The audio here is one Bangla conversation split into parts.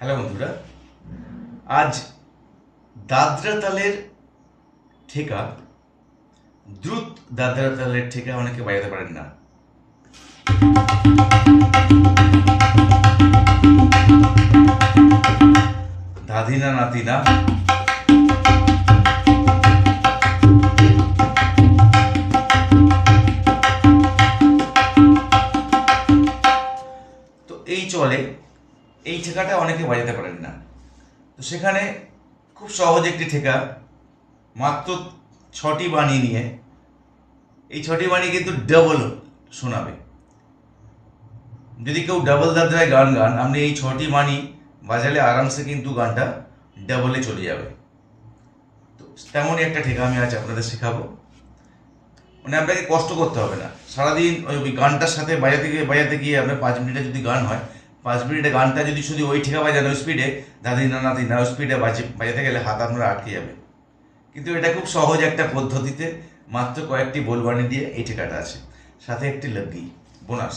হ্যালো বন্ধুরা, আজ দাদরা তালের ঠেকা, দ্রুত দাদরা তালের ঠেকা অনেকে বাজাতে পারেন না। দাদিনা নাতিনা তো এই চলে এই ঠেকাটা অনেকে বাজাতে পারেন না। তো সেখানে খুব সহজ একটি ঠেকা, মাত্র ছটি বাণী নিয়ে। এই ছটি বাণী কিন্তু ডাবল শোনাবে। যদি কেউ ডাবল দাদরায় গান গান, আপনি এই ছটি বাণী বাজালে আরামসে কিন্তু গানটা ডাবলে চলে যাবে। তো তেমনই একটা ঠেকা আমি আজ আপনাদের শেখাবো। মানে আপনাকে কষ্ট করতে হবে না। সারাদিন ওই ওই গানটার সাথে বাজাতে গিয়ে বাজাতে গিয়ে আপনার পাঁচ মিনিটে যদি গান হয় পাঁচ মিনিটে গানটা যদি শুধু ওই ঠিকা বাজান ওই স্পিডে, দাদি না নাতি না ওই স্পিডে বাজে বাজাতে গেলে হাত আপনার আটকে যাবে। কিন্তু এটা খুব সহজ একটা পদ্ধতিতে মাত্র কয়েকটি বোলবানি দিয়ে এই ঠিকাটা আছে। সাথে একটি লগি, বোনাস।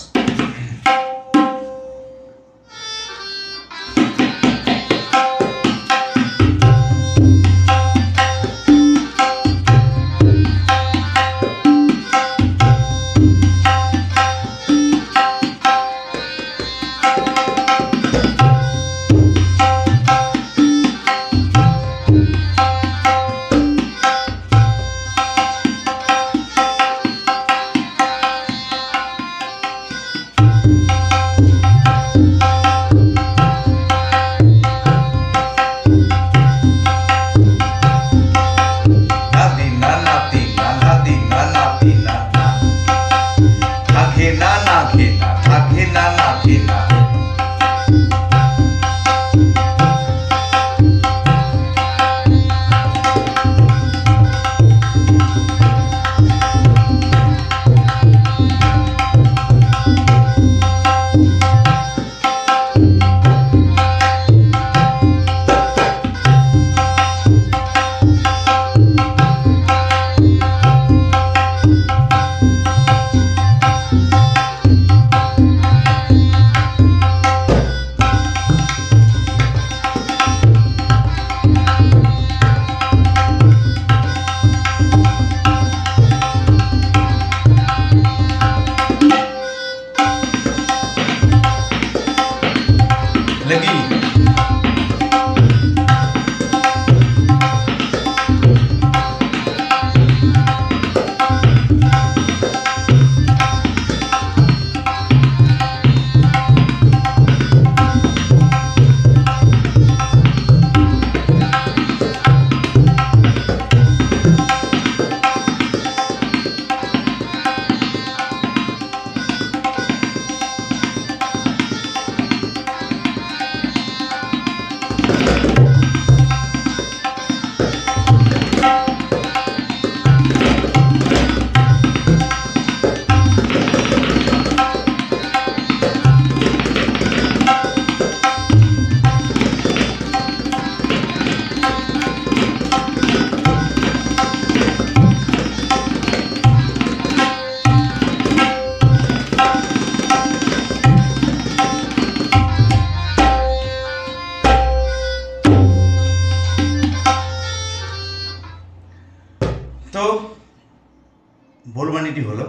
বোলবানিটি হলো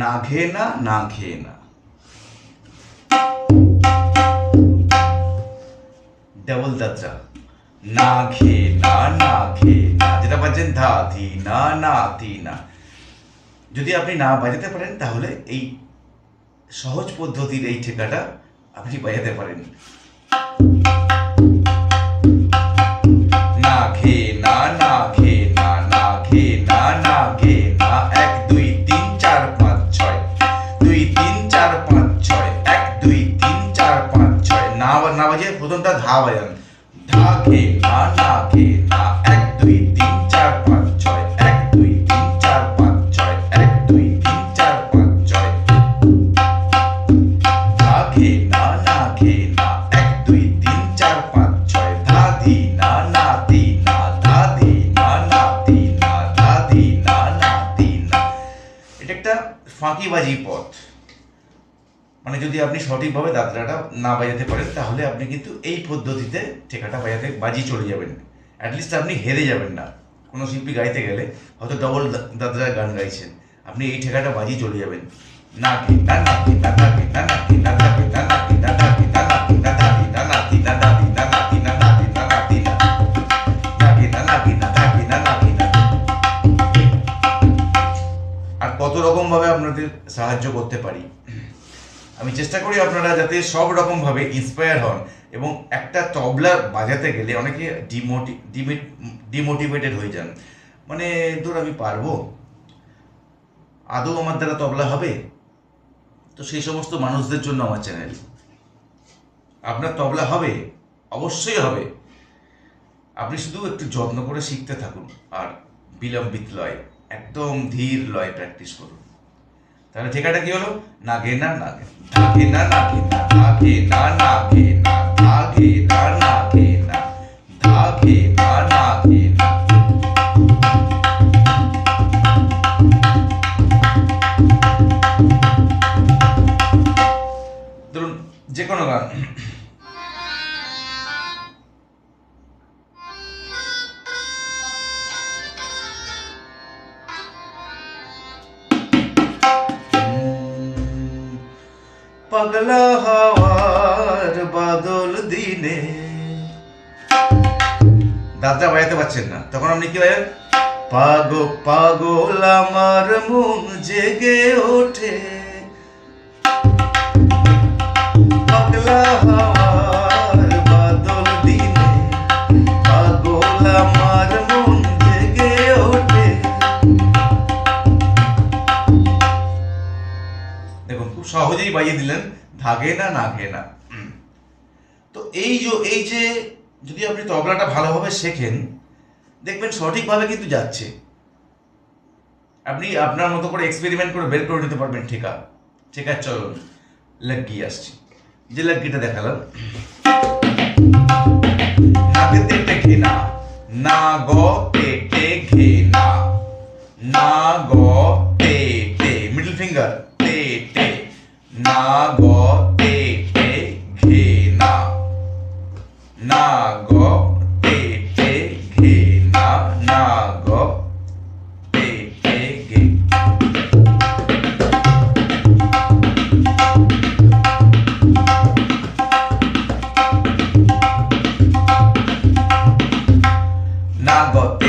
না ঘে না না খেয়ে না ডাবল দাদরা না ঘে না না খেয়ে না যেটা পাচ্ছেন ধা ধি না না তি না যদি আপনি না বাজাতে পারেন, তাহলে এই সহজ পদ্ধতির এই ঠেকাটা আপনি বাজাতে পারেন। ছয় না বা- বাজে প্রথমটা ধা বাজান। ধা ঘে না না ঘে না এক, দুই, তিন, চার, পাঁচ, ছয়। এক, দুই, তিন, চার, পাঁচ, ছয়। এক, দুই, তিন, চার, পাঁচ, ছয়। ধা ঘে না না ঘে না এক, দুই, তিন, চার, পাঁচ, ছয়। ধা ধি না না তি না। ধা ধি না না তি না। ধা ধি না না তি না। এটা একটা ফাঁকিবাজি পথ। মানে যদি আপনি সঠিকভাবে দাদরাটা না বাজাতে পারেন তাহলে আপনি কিন্তু এই পদ্ধতিতে ঠেকাটা বাজাতে বাজি চলে যাবেন অ্যাটলিস্ট আপনি হেরে যাবেন না কোনো শিল্পী গাইতে গেলে হয়তো ডবল দাদরা গান গাইছেন আপনি এই ঠেকাটা বাজি চলে যাবেন না না না না না না না না আর কত রকম ভাবে আপনাদের সাহায্য করতে পারি আমি চেষ্টা করি আপনারা যাতে সব রকম ভাবে ইন্সপায়ার হন এবং একটা তবলা বাজাতে গেলে অনেকে ডিমোটি ডিমোটিভেটেড হয়ে যান। মানে ধর আমি পারব? আদৌ আমার দ্বারা তবলা হবে? তো সেই সমস্ত মানুষদের জন্য আমার চ্যানেল আপনার তবলা হবে? অবশ্যই হবে। আপনি শুধু একটু যত্ন করে শিখতে থাকুন আর বিলম্বিত লয়, একদম ধীর লয় প্র্যাকটিস করুন। তাহলে ঠিকাটা কি হলো? না ঘেনা না ঘেনা না ঘেনা না ঘেনা না ঘেনা না ঘেনা পাগলা হওয়ার বাদল দিনে। দাদা, বাজাতে পারছেন না। তখন আপনি কি বাজান? পাগো, পাগল, আমার মন জেগে ওঠে। পাগলা হাওয়ার বাজিয়ে দিলেন, ধাগে না না ঘে না। তো এই যে এই যে যদি আপনি তবলাটা ভালোভাবে শেখেন, দেখবেন সঠিকভাবে কিন্তু যাচ্ছে। আপনি আপনার মতো করে এক্সপেরিমেন্ট করে বের করে নিতে পারবেন ঠিকা। ঠিক আছে চলুন লাগ্গি আসছি। যে লাগ্গিটা দেখালাম। না না গ তেটে ঘে না না গ তে মিডল ফিঙ্গার তে না গ তে টে ঘে না না গ তে টে ঘে না না গ তে টে ঘে না গতে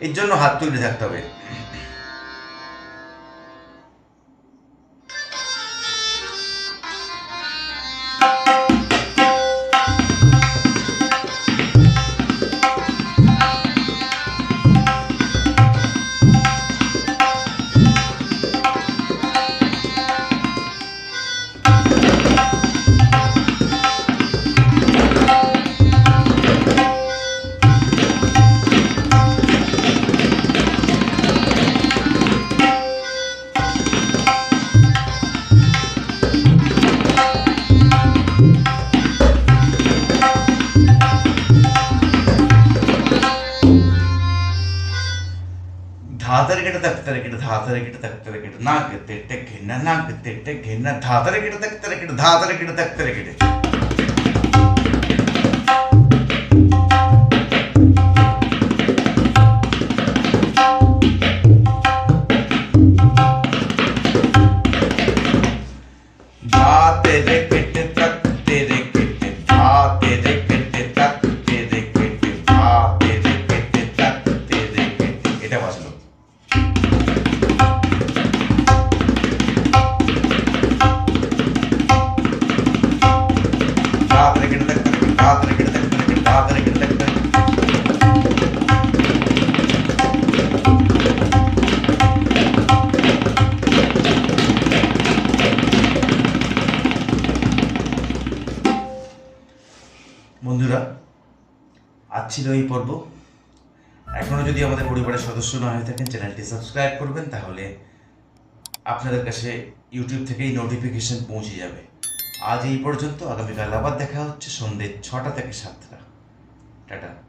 এর জন্য হাত তুলে থাকতে হবে। දක්තරකට ධාතරකට දක්තරකට නාගතෙට්ට ගෙන්න නාගතෙට්ට ගෙන්න ධාතරකට දක්තරකට ධාතරකට දක්තරකට ছিল এই পর্ব। এখনও যদি আমাদের পরিবারের সদস্য না হয়ে থাকেন, চ্যানেলটি সাবস্ক্রাইব করবেন, তাহলে আপনাদের কাছে ইউটিউব থেকেই নোটিফিকেশন পৌঁছে যাবে। আজ এই পর্যন্ত, আগামীকাল আবার দেখা হচ্ছে সন্ধ্যে ছটা থেকে সাতটা। টাটা।